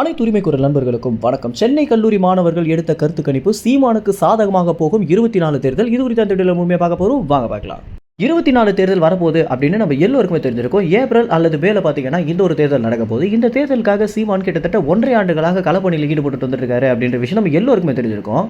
அனைத்து உரிமை குரல் நண்பர்களுக்கும் வணக்கம். சென்னை கல்லூரி மாணவர்கள் எடுத்த கருத்து கணிப்பு சீமானுக்கு சாதகமாக போகும் இருபத்தி நாலு தேர்தல். இது குறித்த அந்த முழுமையாக பார்க்க போறோம். வாங்க பார்க்கலாம். இருபத்தி நாலு தேர்தல் வரப்போகுது அப்படின்னு நம்ம எல்லோருக்குமே தெரிஞ்சிருக்கும். ஏப்ரல் அல்லது மேல பார்த்தீங்கன்னா இந்த ஒரு தேர்தல் நடக்க போகுது. இந்த தேர்தலுக்காக சீமான் கிட்டத்தட்ட ஒன்றரை ஆண்டுகளாக களப்பணியில் ஈடுபட்டு வந்துருக்காரு அப்படின்ற விஷயம் நம்ம எல்லோருக்குமே தெரிஞ்சிருக்கோம்.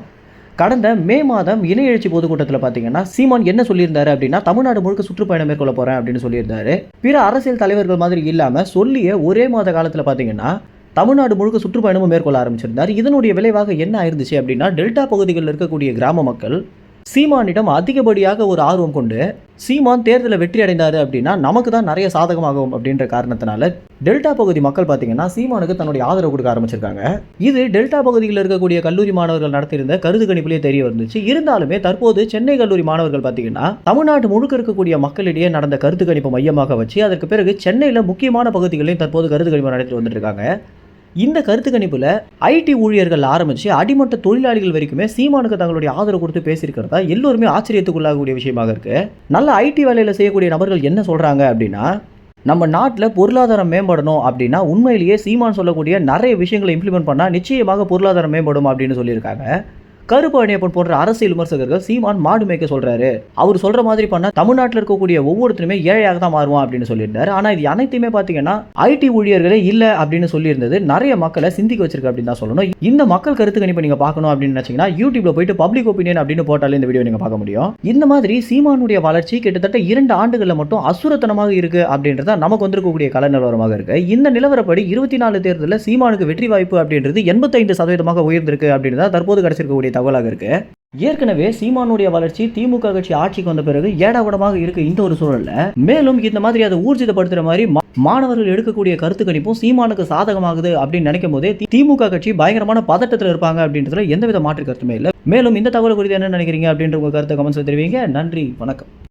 கடந்த மே மாதம் இணை எழுச்சி பொதுக்கூட்டத்தில் பார்த்தீங்கன்னா சீமான் என்ன சொல்லியிருந்தாரு அப்படின்னா தமிழ்நாடு முழுக்க சுற்றுப்பயணம் மேற்கொள்ள போகிறேன் அப்படின்னு சொல்லியிருந்தாரு. பிற அரசியல் தலைவர்கள் மாதிரி இல்லாமல் சொல்லிய ஒரே மாத காலத்தில் பார்த்தீங்கன்னா தமிழ்நாடு முழுக்க சுற்றுப்பயணமும் மேற்கொள்ள ஆரம்பிச்சிருந்தார். இதனுடைய விளைவாக என்ன ஆயிருந்துச்சு அப்படின்னா டெல்டா பகுதிகளில் இருக்கக்கூடிய கிராம மக்கள் சீமானிடம் அதிகப்படியாக ஒரு ஆர்வம் கொண்டு சீமான் தேர்தலில் வெற்றி அடைந்தார் அப்படின்னா நமக்கு தான் நிறைய சாதகமாகும் அப்படின்ற காரணத்தினால டெல்டா பகுதி மக்கள் பார்த்தீங்கன்னா சீமானுக்கு தன்னுடைய ஆதரவு கொடுக்க ஆரம்பிச்சிருக்காங்க. இது டெல்டா பகுதியில் இருக்கக்கூடிய கல்லூரி மாணவர்கள் நடத்தியிருந்த கருது கணிப்பிலே தெரிய வந்துச்சு. இருந்தாலுமே தற்போது சென்னை கல்லூரி மாணவர்கள் பார்த்தீங்கன்னா தமிழ்நாடு முழுக்க இருக்கக்கூடிய மக்களிடையே நடந்த கருத்து கணிப்பு மையமாக வச்சு அதற்கு பிறகு சென்னையில் முக்கியமான பகுதிகளையும் தற்போது கருத்து கணிப்பு நடத்திட்டு வந்துட்டு இருக்காங்க. இந்த கருத்து கணிப்பில் ஐடி ஊழியர்கள் ஆரம்பித்து அடிமட்ட தொழிலாளிகள் வரைக்குமே சீமானுக்கு தங்களுடைய ஆதரவு கொடுத்து பேசியிருக்கிறதா எல்லோருமே ஆச்சரியத்துக்குள்ளாகக்கூடிய விஷயமாக இருக்குது நல்ல ஐடி வேலையில் செய்யக்கூடிய நபர்கள் என்ன சொல்கிறாங்க அப்படின்னா நம்ம நாட்டில் பொருளாதாரம் மேம்படணும் அப்படின்னா உண்மையிலேயே சீமான் சொல்லக்கூடிய நிறைய விஷயங்களை இம்ப்ளிமெண்ட் பண்ணால் நிச்சயமாக பொருளாதாரம் மேம்படும் அப்படின்னு சொல்லியிருக்காங்க. கருப்பழனியப்பன் போன்ற அரசியல் விமர்சகர்கள் சீமான் மாடு மேய்க்க சொல்றாரு. அவர் சொல்ற மாதிரி பண்ணா தமிழ்நாட்டில் இருக்கக்கூடிய ஒவ்வொருத்தருமே ஏழையாக தான் மாறுவான் அப்படின்னு சொல்லியிருந்தாரு. ஆனா இது அனைத்தையுமே பாத்தீங்கன்னா ஐடி ஊழியர்களே இல்ல அப்படின்னு சொல்லியிருந்தது. நிறைய மக்களை சிந்திக்க வச்சிருக்கு அப்படின்னு தான் சொல்லணும். இந்த மக்கள் கருத்து கணிப்பை நீங்க பார்க்கணும் அப்படின்னு நினைச்சீங்கன்னா யூடியூப்ல போயிட்டு பப்ளிக் ஒப்பீனியன் அப்படின்னு போட்டாலே இந்த வீடியோ நீங்க பார்க்க முடியும். இந்த மாதிரி சீமானுடைய வளர்ச்சி கிட்டத்தட்ட இரண்டு ஆண்டுகளில் மட்டும் அசுரத்தனமாக இருக்கு அப்படின்றத நமக்கு வந்திருக்கக்கூடிய கல நிலவரமாக இருக்கு. இந்த நிலவரப்படி இருபத்தி நாலு தேர்தலில் சீமானுக்கு வெற்றி வாய்ப்பு அப்படின்றது எண்பத்தைந்து சதவீதமாக உயர்ந்திருக்கு தான் தற்போது கிடைச்சிருக்கக்கூடிய தகவலாக இருக்கு. ஏற்கனவே சீமானுடைய வளர்ச்சி திமுக கட்சி ஆட்சிக்கு வந்த பிறகு ஏடாவிடமாக இருக்கு இந்த ஒரு சூழல்ல. மேலும் இந்த மாதிரி அதை ஊர்ஜிதப்படுத்துற மாதிரி மா- மாணவர்கள் எடுக்கக்கூடிய கருத்து கணிப்பும் சீமானுக்கு சாதகமாகுது அப்படின்னு நினைக்கும் போதே திமுக கட்சி பயங்கரமான பதட்டத்தில் இருப்பாங்க அப்படின்றதுல எந்தவித மாற்று கருத்துமே இல்லை. மேலும் இந்த தகவல் குறித்து என்ன நினைக்கிறீங்க அப்படின்ற உங்க கருத்தை கமெண்ட்ஸ்ல தெரிவிங்க. நன்றி வணக்கம்.